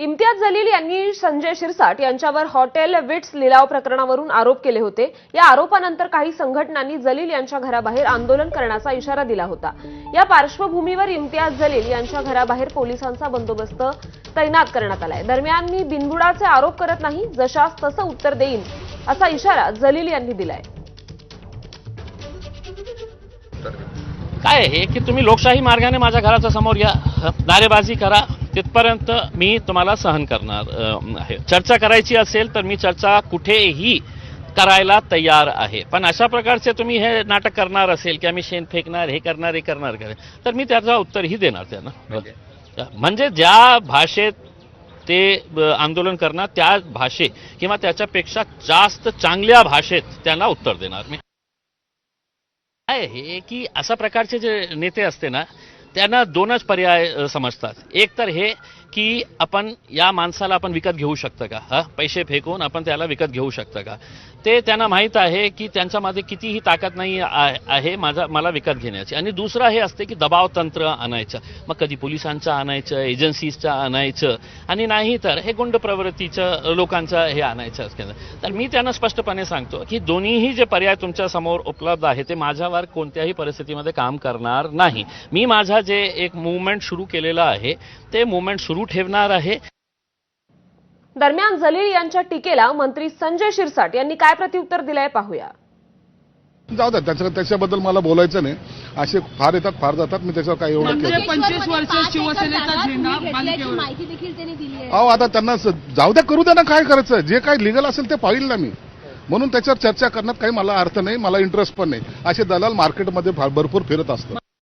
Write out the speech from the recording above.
इम्तियाज जलील यांनी संजय शिरसाट यांच्यावर hotel wits लिलाव प्रकरणावरून आरोप केले होते. या आरोपानंतर काही संघटनांनी जलील यांच्या घराबाहेर आंदोलन करण्याचा इशारा दिला होता. या पार्श्वभूमीवर इम्तियाज जलील यांच्या घराबाहेर पोलिसांचा बंदोबस्त तैनात करण्यात आलाय. दरम्यान मी बिनबुडाचे आरोप करत नाही जशास तसं उत्तर देईन असा इशारा जलील यांनी दिलाय. काय आहे की तुम्ही लोकशाही मार्गाने माझ्या घराच्या समोर या नारेबाजी करा. तिथपर्यंत मी तुम्हाला सहन करणार आहे. चर्चा करायची असेल तर मी चर्चा कुठेही करायला तयार आहे. पण अशा प्रकारचे तुम्ही हे नाटक करणार असेल की आम्ही शेण फेकणार हे करणार हे करणार करे तर मी त्याचं उत्तरही देणार त्यांना. म्हणजे? ज्या भाषेत ते आंदोलन करणार त्या भाषे किंवा त्याच्यापेक्षा जास्त चांगल्या भाषेत त्यांना उत्तर देणार मी. काय आहे की अशा प्रकारचे जे नेते असते ना त्यांना दोनच पर्याय समजतात. एक तर हे की आपण या माणसाला आपण विकत घेऊ शकतं का? हा? पैसे फेकून आपण त्याला विकत घेऊ शकतं का? ते त्यांना माहीत आहे की त्यांच्यामध्ये कितीही ताकद नाही आहे माझा मला विकत घेण्याची. आणि दुसरं हे असते की दबाव तंत्र आणायचं. मग कधी पोलिसांचं आणायचं एजन्सीजचं आणायचं. आणि नाही तर हे गुंड प्रवृत्तीचं लोकांचं हे आणायचं असतं. तर मी त्यांना स्पष्टपणे सांगतो की दोन्हीही जे पर्याय तुमच्यासमोर उपलब्ध आहे ते माझ्यावर कोणत्याही परिस्थितीमध्ये काम करणार नाही. मी माझा जे एक मुवमेंट सुरू केलेलं आहे ते मुवमेंट सुरू ठेवणार आहे. दरम्यान जलील यांच्या टीकेला मंत्री संजय शिरसाट यांनी काय प्रत्युत्तर दिलंय पाहूया. जाऊ द्या त्याच्या त्याच्याबद्दल मला बोलायचं नाही. असे फार येतात फार जातात. मी त्याच्यावर काही एवढं केलं पंचवीस वर्ष शिवसेनेचा झेंडा भेटल्याची बालिकेवर. माहिती देखील त्यांनी दिली आहे. अहो आता त्यांना स- जाऊ द्या करू द्या ना काय करायचं? जे काय लिगल असेल ते पाहिल ना मी. म्हणून त्याच्यावर चर्चा करण्यात काही मला अर्थ नाही मला इंटरेस्ट पण नाही. असे दलाल मार्केटमध्ये भरपूर फिरत असतात.